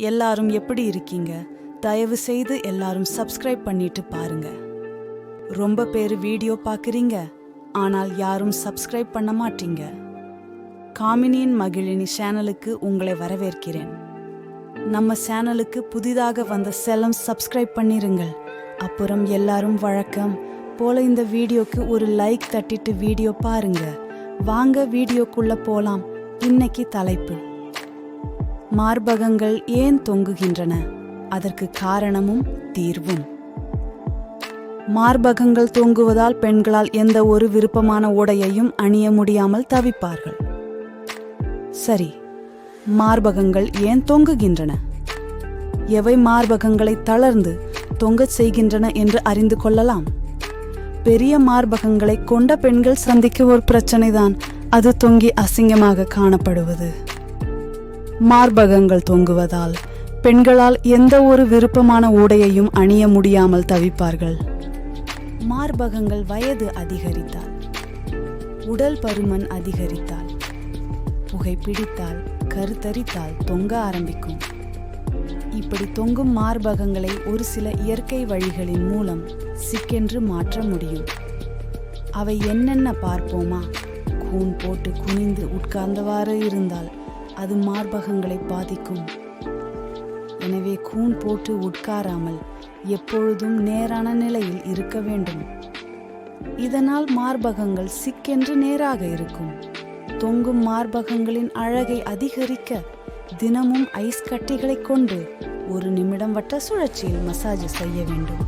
எல்லாரும் எப்படி இருக்கீங்க? தயவு செய்து எல்லாரும் சப்ஸ்கிரைப் பண்ணிட்டு பாருங்க. ரொம்ப பேர் வீடியோ பார்க்குறீங்க ஆனால் யாரும் சப்ஸ்கிரைப் பண்ண மாட்டீங்க. காமினியின் மகிழினி சேனலுக்கு உங்களை வரவேற்கிறேன். நம்ம சேனலுக்கு புதிதாக வந்த செல்லம் சப்ஸ்கிரைப் பண்ணிருங்கள். அப்புறம் எல்லாரும் வழக்கம் போல இந்த வீடியோக்கு ஒரு லைக் தட்டிட்டு வீடியோ பாருங்க. வாங்க வீடியோக்குள்ள போலாம். இன்னைக்கு தலைப்பு. மார்பகங்கள் ஏன் தொங்குகின்றன? அதற்கு காரணமும் தீர்வும். மார்பகங்கள் தொங்குவதால் பெண்களால் எந்த ஒரு விருப்பமான உடையையும் அணிய முடியாமல் தவிப்பார்கள். சரி மார்பகங்கள் ஏன் தொங்குகின்றன? எவை மார்பகங்களை தளர்ந்து தொங்கச் செய்கின்றன என்று அறிந்து கொள்ளலாம். பெரிய மார்பகங்களை கொண்ட பெண்கள் சந்திக்கும் ஒரு பிரச்சனைதான் அது தொங்கி அசிங்கமாக காணப்படுவது. மார்பகங்கள் தொங்குவதால் பெண்களால் எந்த ஒரு விருப்பமான உடையையும் அணிய முடியாமல் தவிப்பார்கள். மார்பகங்கள் வயது அதிகரித்தால் உடல் பருமன் அதிகரித்தால் புகைப்பிடித்தால் கருத்தரித்தால் தொங்க ஆரம்பிக்கும். இப்படி தொங்கும் மார்பகங்களை ஒரு சில இயற்கை வழிகளின் மூலம் சிக்கென்று மாற்ற முடியும். அவை என்னென்ன பார்ப்போமா? கூன் போட்டு குனிந்து உட்கார்ந்தவாறு இருந்தால் அது மார்பகங்களை பாதிக்கும். எனவே கூன் போட்டு உட்காராமல் எப்பொழுதும் நேரான நிலையில் இருக்க வேண்டும். இதனால் மார்பகங்கள் சிக்கென்று நேராக இருக்கும். தொங்கும் மார்பகங்களின் அழகை அதிகரிக்க தினமும் ஐஸ் கட்டிகளை கொண்டு ஒரு நிமிடம் வட்ட சுழற்சியில் மசாஜ் செய்ய வேண்டும்.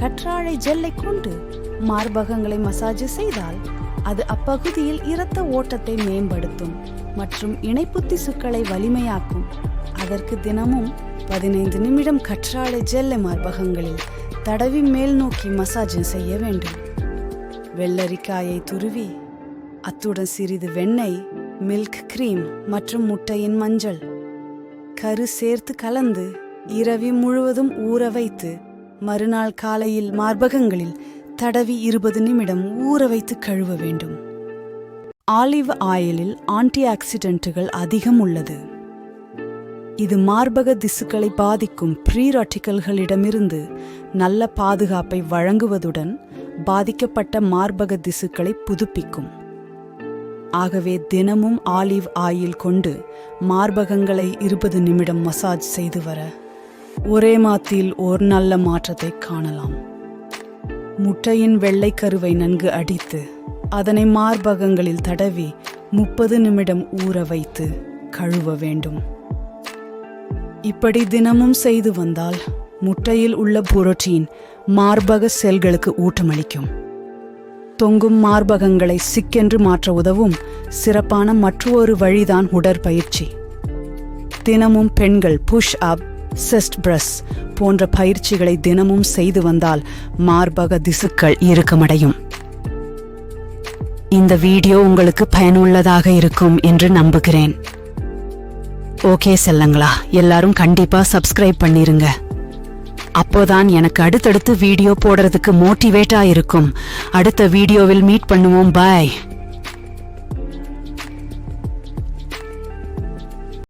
கற்றாழை ஜெல்லை கொண்டு மார்பகங்களை மசாஜ் செய்தால் அது அப்பகுதியில் இரத்த ஓட்டத்தை மேம்படுத்தும். மற்றும் இணைப்பு திசுக்களை வலிமையாக்கும். அதற்கு தினமும் பதினைந்து நிமிடம் கற்றாழை ஜெல்லை மார்பகங்களில் தடவி மேல் நோக்கி மசாஜ் செய்ய வேண்டும். வெள்ளரிக்காயை துருவி அத்துடன் சிறிது வெண்ணெய் மில்க் கிரீம் மற்றும் முட்டையின் மஞ்சள் கரு சேர்த்து கலந்து இரவி முழுவதும் ஊற வைத்து மறுநாள் காலையில் மார்பகங்களில் தடவி இருபது நிமிடம் ஊற வைத்து கழுவ வேண்டும். ஆலிவ் ஆயிலில் ஆன்டி ஆக்சிடென்ட்டுகள் அதிகம் உள்ளது. இது மார்பக திசுக்களை பாதிக்கும் ப்ரீராட்டிக்கல்களிடமிருந்து நல்ல பாதுகாப்பை வழங்குவதுடன் பாதிக்கப்பட்ட மார்பக திசுக்களை புதுப்பிக்கும். ஆகவே தினமும் ஆலிவ் ஆயில் கொண்டு மார்பகங்களை இருபது நிமிடம் மசாஜ் செய்து வர ஒரே மாத்தில் ஒரு நல்ல மாற்றத்தை காணலாம். முட்டையின் வெள்ளைக்கருவை நன்கு அடித்து அதனை மார்பகங்களில் தடவி முப்பது நிமிடம் ஊற வைத்து கழுவ வேண்டும். இப்படி தினமும் செய்து வந்தால் முட்டையில் உள்ள புரோட்டீன் மார்பக செல்களுக்கு ஊட்டமளிக்கும். தொங்கும் மார்பகங்களை சிக்கென்று மாற்ற உதவும் சிறப்பான மற்றொரு வழிதான் உடற்பயிற்சி. தினமும் பெண்கள் புஷ் அப் செஸ்ட் பிரஸ் போன்ற பயிற்சிகளை தினமும் செய்து வந்தால் மார்பக திசுக்கள் இறுக்கமடையும். இந்த வீடியோ உங்களுக்கு பயனுள்ளதாக இருக்கும் என்று நம்புகிறேன். ஓகே செல்லங்களா எல்லாரும் கண்டிப்பா சப்ஸ்கிரைப் பண்ணிருங்க. அப்போதான் எனக்கு அடுத்தடுத்து வீடியோ போடுறதுக்கு மோட்டிவேட்டா இருக்கும் அடுத்த வீடியோவில் மீட் பண்ணுவோம் பாய்